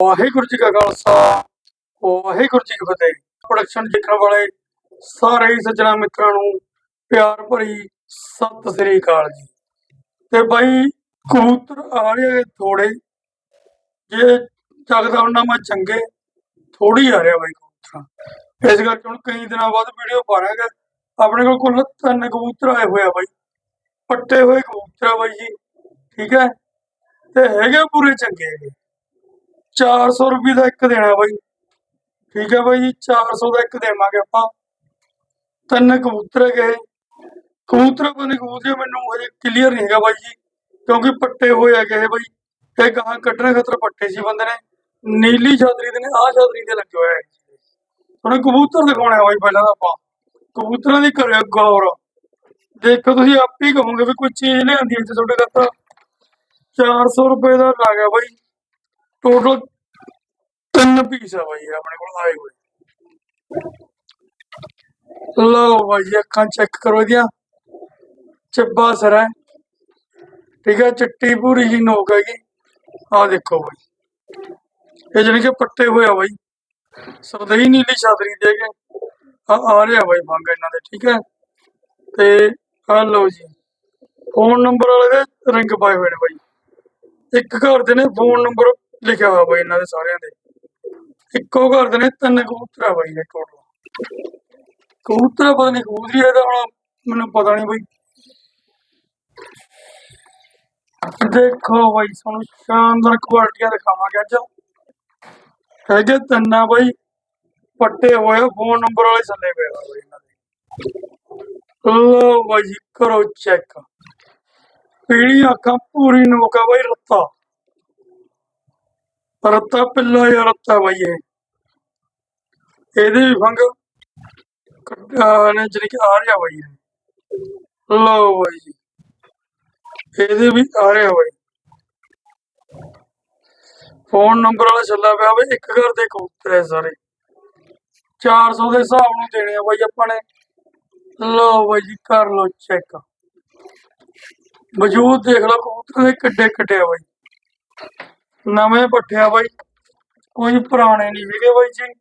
ਵਾਹਿਗੁਰੂ ਜੀ ਕਾ ਖਾਲਸਾ, ਵਾਹਿਗੁਰੂ ਜੀ ਕੀ ਫਤਿਹ। ਪ੍ਰੋਡਕਸ਼ਨ ਦੇਖਣ ਵਾਲੇ ਸਾਰੇ ਸੱਜਣਾ ਮਿੱਤਰਾਂ ਨੂੰ ਪਿਆਰ ਭਰੀ ਸਤਿ ਸ੍ਰੀ ਅਕਾਲ ਜੀ। ਤੇ ਬਾਈ ਕਬੂਤਰ ਆ ਰਹੇ ਥੋੜੇ ਜੇ ਚੱਕਦਾ ਉਹਨਾਂ ਮੈਂ ਚੰਗੇ ਥੋੜੀ ਆ ਰਿਹਾ ਬਾਈ ਕਬੂਤਰਾਂ। ਇਸ ਕਰਕੇ ਹੁਣ ਕਈ ਦਿਨਾਂ ਬਾਅਦ ਵੀਡੀਓ ਪਾਣਾਗਾ ਆਪਣੇ ਕੋਲ ਕੁੱਲ ਤਿੰਨ ਕਬੂਤਰ ਆਏ ਹੋਏ ਆ ਬਾਈ। ਪੱਟੇ ਹੋਏ ਕਬੂਤਰ ਆ ਬਾਈ ਜੀ। ਠੀਕ ਹੈ? ਤੇ ਹੈਗੇ ਪੂਰੇ ਚੰਗੇ ਹੈਗੇ। 400 ਰੁਪਏ ਦਾ ਇੱਕ ਦੇਣਾ ਬਾਈ। ਠੀਕ ਹੈ ਬਾਈ ਜੀ 400 ਦਾ ਇੱਕ ਦੇਵਾਂਗੇ ਆਪਾਂ। ਤਿੰਨ ਕਬੂਤਰ ਹੈਗੇ। ਕਬੂਤਰ ਬਣੇ ਕਬੂਤਰ ਮੈਨੂੰ ਹਜੇ ਕਲੀਅਰ ਨਹੀਂ ਹੈਗਾ ਬਾਈ ਜੀ, ਕਿਉਂਕਿ ਪੱਟੇ ਹੋਏ ਹੈਗੇ ਇਹ ਬਾਈ। ਇਹ ਗਾਹਾਂ ਕੱਢਣੇ ਖਤਰ ਪੱਟੇ ਸੀ ਬੰਦੇ ਨੇ। ਨੀਲੀ ਛਾਤਰੀ ਦੇ ਨੇ, ਆਹ ਛਾਤਰੀ ਦੇ ਲੱਗੇ ਹੋਏ ਹੁਣ ਕਬੂਤਰ ਦਿਖਾਉਣਾ ਬਾਈ ਪਹਿਲਾਂ ਆਪਾਂ। ਕਬੂਤਰਾਂ ਦੀ ਕਰਿਓ ਗੌਰ ਦੇਖੋ ਤੁਸੀਂ, ਆਪ ਹੀ ਕਹੋਗੇ ਵੀ ਕੋਈ ਚੀਜ਼ ਲਿਆਂਦੀ ਹੈ ਤੁਹਾਡੇ ਖਾਤਰ। 400 ਰੁਪਏ ਦਾ ਲੱਗ ਬਾਈ। ਟੋਟਲ ਤਿੰਨ ਪੀਸ ਆ ਬਾਈ, ਆਪਣੇ ਕੋਲ ਆਏ ਹੋਏ। ਲਓ ਬਾਈ ਅੱਖਾਂ ਚੈੱਕ ਕਰੋ ਇਹਦੀਆਂ ਚੱਬਾ ਸਰ ਹੈ। ਠੀਕ ਹੈ, ਚਿੱਟੀ ਪੂਰੀ ਜੀ ਨੋਕ ਹੈਗੀ। ਆ ਦੇਖੋ ਬਾਈ। ਇਹ ਜਾਣੀ ਕਿ ਪੱਟੇ ਹੋਏ ਬਾਈ। ਸਰਦਈ ਨੀਲੀ ਛਾਤਰੀ ਦੇ ਕੇ ਆ ਆ ਰਿਹਾ ਬਾਈ ਮੰਗ ਇਹਨਾਂ ਦੇ, ਠੀਕ ਹੈ। ਤੇ ਆ ਲਓ ਜੀ। ਫੋਨ ਨੰਬਰ ਵਾਲੇ ਦੇ ਰਿੰਗ ਪਾਏ ਹੋਏ ਨੇ ਬਾਈ। ਇੱਕ ਘਰ ਦੇ ਨੇ, ਫੋਨ ਨੰਬਰ ਲਿਖਿਆ ਹੋਇਆ ਬਾਈ ਇਹਨਾਂ ਦੇ ਸਾਰਿਆਂ ਦੇ। ਇੱਕੋ ਘਰ ਦੇ ਨੇ, ਤਿੰਨ ਕਬੂਤਰ ਆ ਬਾਈ ਇਹ ਟੋਟਲ ਕਬੂਤਰ ਪਤਾ ਨਹੀਂ ਕਬੂਤਰੀ ਇਹਦਾ ਹੁਣ ਮੈਨੂੰ ਪਤਾ ਨਹੀਂ ਬਾਈ। ਦੇਖੋ ਬਾਈ, ਤੁਹਾਨੂੰ ਸ਼ਾਨਦਾਰ ਕੁਆਲਿਟੀਆਂ ਦਿਖਾਵਾਂਗੇ ਅੱਜ। ਹੈਗੇ ਤਿੰਨਾਂ ਬਾਈ। ਪੱਟੇ ਹੋਏ ਫੋਨ ਨੰਬਰ ਵਾਲੇ ਥੱਲੇ ਪਏ ਆ ਬਾਈ ਇਹਨਾਂ ਦੇ। ਲਓ ਬਾਈ ਕਰੋ ਚੈੱਕ ਪੀਲੀ ਅੱਖਾਂ, ਪੂਰੀ ਨੋਕਾ ਬਾਈ ਰੱਤਾ ਰੱਤਾ ਪਿੱਲਾ ਜਾਂ ਰੱਤਾ ਇਹਦੇ ਵੀ ਫੰਗ ਨੇ, ਜਿਹੜੀ ਕਿ ਆ ਰਿਹਾ ਬਾਈ ਇਹ। ਲਓ ਇਹਦੇ ਵੀ ਆ ਰਿਹਾ ਬਾਈ। ਫੋਨ ਨੰਬਰ ਵਾਲਾ ਚੱਲਾ ਪਿਆ ਬਈ ਇੱਕ ਘਰ ਦੇ ਕਬੂਤਰ ਹੈ ਸਾਰੇ। 400 ਦੇ ਹਿਸਾਬ ਨੂੰ ਦੇਣੇ ਆ ਬਾਈ ਆਪਾਂ ਨੇ। ਲਓ ਬਾਈ ਜੀ, ਕਰ ਲੋ ਚੈੱਕ ਵਜੂਦ ਦੇਖ ਲਓ ਕਬੂਤਰ ਦੇ ਕਿੱਡੇ ਕਿੱਡੇ ਆ ਬਾਈ। ਨਵੇਂ ਪੱਠਿਆ ਬਾਈ। ਕੋਈ ਪੁਰਾਣੇ ਨਹੀਂ ਹੈਗੇ ਬਾਈ ਜੀ।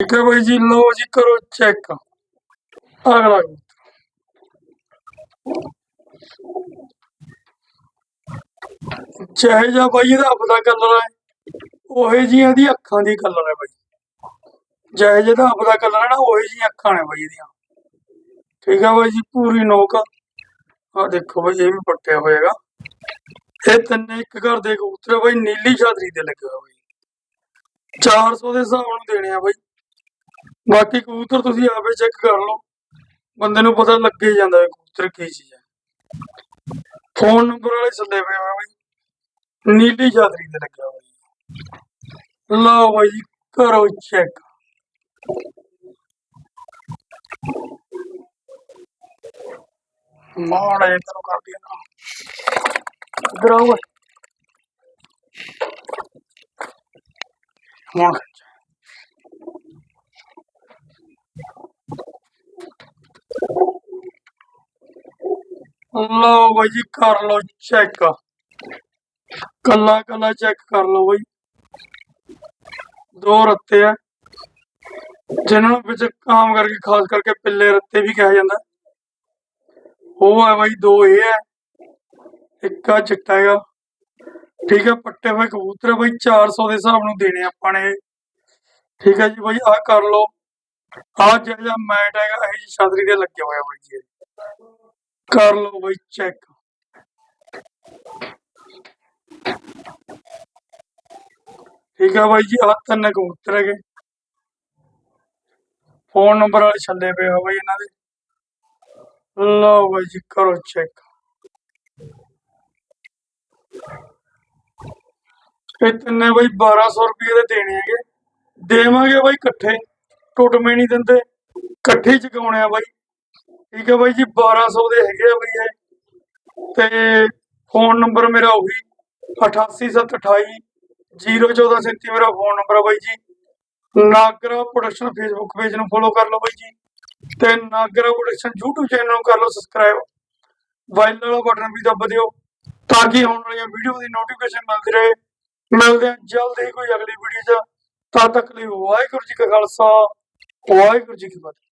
ਠੀਕ ਹੈ ਬਾਈ ਜੀ ਲੋ ਜੀ ਕਰੋ ਚੈੱਕ ਅਗਲਾ ਕਬੂਤਰ। ਚਾਹੇ ਜਾ ਬਾਈ ਇਹਦਾ ਆਪਦਾ ਕਲਰ ਹੈ, ਉਹੇ ਜੀ ਇਹਦੀ ਅੱਖਾਂ ਦੀ ਕਲਰ ਹੈ ਬਾਈ। ਚਾਹੇ ਜਿਹਦਾ ਆਪਦਾ ਕਲਰ ਹੈ ਨਾ, ਉਹੇ ਜੀ ਅੱਖਾਂ ਨੇ ਬਾਈ ਇਹਦੀਆਂ। ਠੀਕ ਹੈ ਬਾਈ ਜੀ, ਪੂਰੀ ਨੋਕ। ਆ ਦੇਖੋ ਬਾਈ, ਇਹ ਵੀ ਪੱਟਿਆ ਹੋਏਗਾ ਇਹ ਤਿੰਨੇ ਇੱਕ ਘਰ ਦੇ ਕਬੂਤਰ ਬਾਈ, ਨੀਲੀ ਛਾਤਰੀ ਤੇ ਲੱਗੇ ਹੋਏ ਬਾਈ। 400 ਦੇ ਹਿਸਾਬ ਨਾਲ ਦੇਣੇ ਆ ਬਾਈ। ਬਾਕੀ ਕਬੂਤਰ ਤੁਸੀਂ ਆਪੇ ਚੈੱਕ ਕਰ ਲਓ। ਬੰਦੇ ਨੂੰ ਪਤਾ ਲੱਗੇ ਜਾਂਦਾ ਹੈ ਕਬੂਤਰ ਕੀ ਚੀਜ਼ ਹੈ ਫੋਨ ਨੰਬਰ ਵਾਲੇ ਚੱਲੇ ਪਏ ਆ ਬਾਈ। ਨੀਲੀ ਛਾਤਰੀ ਤੇ ਲੱਗਿਆ ਬਾਈ। ਲਓ ਬਾਈ ਜੀ ਕਰੋ ਚੈੱਕ ਮਾੜਾ ਜਿਹਾ ਕਰੋ ਕਰ ਇਧਰ ਆਓ ਓਏ। ਹੁਣ ਲਓ ਬਾਈ ਜੀ ਕਰ ਲਓ ਚੈੱਕ ਕੱਲਾ ਕੱਲਾ ਚੈੱਕ ਕਰ ਲਓ ਬਾਈ ਦੋ ਰੱਤੇ ਆ ਜਿਨ੍ਹਾਂ ਨੂੰ ਵਿੱਚ ਆਮ ਕਰਕੇ ਖਾਸ ਕਰਕੇ ਪਿੱਲੇ ਰੱਤੇ ਵੀ ਕਿਹਾ ਜਾਂਦਾ ਉਹ ਹੈ ਬਾਈ ਦੋ ਇਹ ਹੈ ਇੱਕ ਆ ਚਿੱਟਾ ਹੈਗਾ। ਠੀਕ ਹੈ, ਪੱਟੇ ਹੋਏ ਕਬੂਤਰ ਆ ਬਾਈ 400 ਦੇ ਹਿਸਾਬ ਨੂੰ ਦੇਣੇ ਆਪਾਂ ਨੇ। ਠੀਕ ਹੈ ਜੀ ਬਾਈ, ਆਹ ਕਰ ਲਓ। ਆਹ ਜਿਹੜਾ ਮੈਟ ਹੈਗਾ, ਇਹ ਜੀ ਛਤਰੀ ਦੇ ਲੱਗੇ ਹੋਇਆ ਬਾਈ ਜੀ। ਕਰ ਲਓ ਬਾਈ, ਚੈੱਕ। ਠੀਕ ਹੈ ਬਾਈ ਜੀ, ਆਹ ਤਿੰਨ ਕਬੂਤਰ ਹੈਗੇ। ਫੋਨ ਨੰਬਰ ਵਾਲੇ ਛੱਲੇ ਪਏ ਹੋ ਬਾਈ ਇਹਨਾਂ ਦੇ। ਲਓ ਬਾਈ ਜੀ, ਕਰੋ ਚੈੱਕ। ਇਹ ਤਿੰਨੇ ਬਾਈ 1200 ਰੁਪਏ ਦੇ ਦੇਣੇ ਹੈਗੇ। ਦੇਵਾਂਗੇ ਬਾਈ ਇਕੱਠੇ ਟੁੱਟਵੇਂ ਨਹੀਂ ਦਿੰਦੇ। ਇਕੱਠੇ ਹੀ ਆ ਬਾਈ। ਠੀਕ ਹੈ ਬਾਈ ਜੀ 1200 ਦੇ ਹੈਗੇ ਆ ਬਾਈ ਇਹ। ਤੇ ਫੋਨ ਨੰਬਰ ਮੇਰਾ ਉਹੀ 88728 01437 ਮੇਰਾ ਫੋਨ ਨੰਬਰ ਆ ਬਾਈ ਜੀ। ਨਾਗਰਾ ਪ੍ਰੋਡਕਸ਼ਨ ਫੇਸਬੁੱਕ ਪੇਜ ਨੂੰ ਫੋਲੋ ਕਰ ਲਓ ਬਾਈ ਜੀ। ਤੇ ਨਾਗਰਾ ਪ੍ਰੋਡਕਸ਼ਨ YouTube ਚੈਨਲ ਨੂੰ ਕਰ ਲਓ, ਸਬਸਕ੍ਰਾਈਬ। ਵਾਈਲ ਵਾਲਾ ਬਟਨ ਵੀ ਦੱਬ ਦਿਓ। ਤਾਂ ਕਿ ਆਉਣ ਵਾਲੀਆਂ ਵੀਡੀਓ ਦੀ ਨੋਟੀਫਿਕੇਸ਼ਨ ਮਿਲਦੀ ਰਹੇ। ਮਿਲਦੇ ਹਾਂ ਜਲਦੀ ਹੀ ਕੋਈ ਅਗਲੀ ਵੀਡੀਓ 'ਚ। ਤਦ ਤੱਕ ਲਈ ਵਾਹਿਗੁਰੂ ਜੀ ਕਾ ਖਾਲਸਾ, ਵਾਹਿਗੁਰੂ ਜੀ ਕੀ ਫਤਿਹ।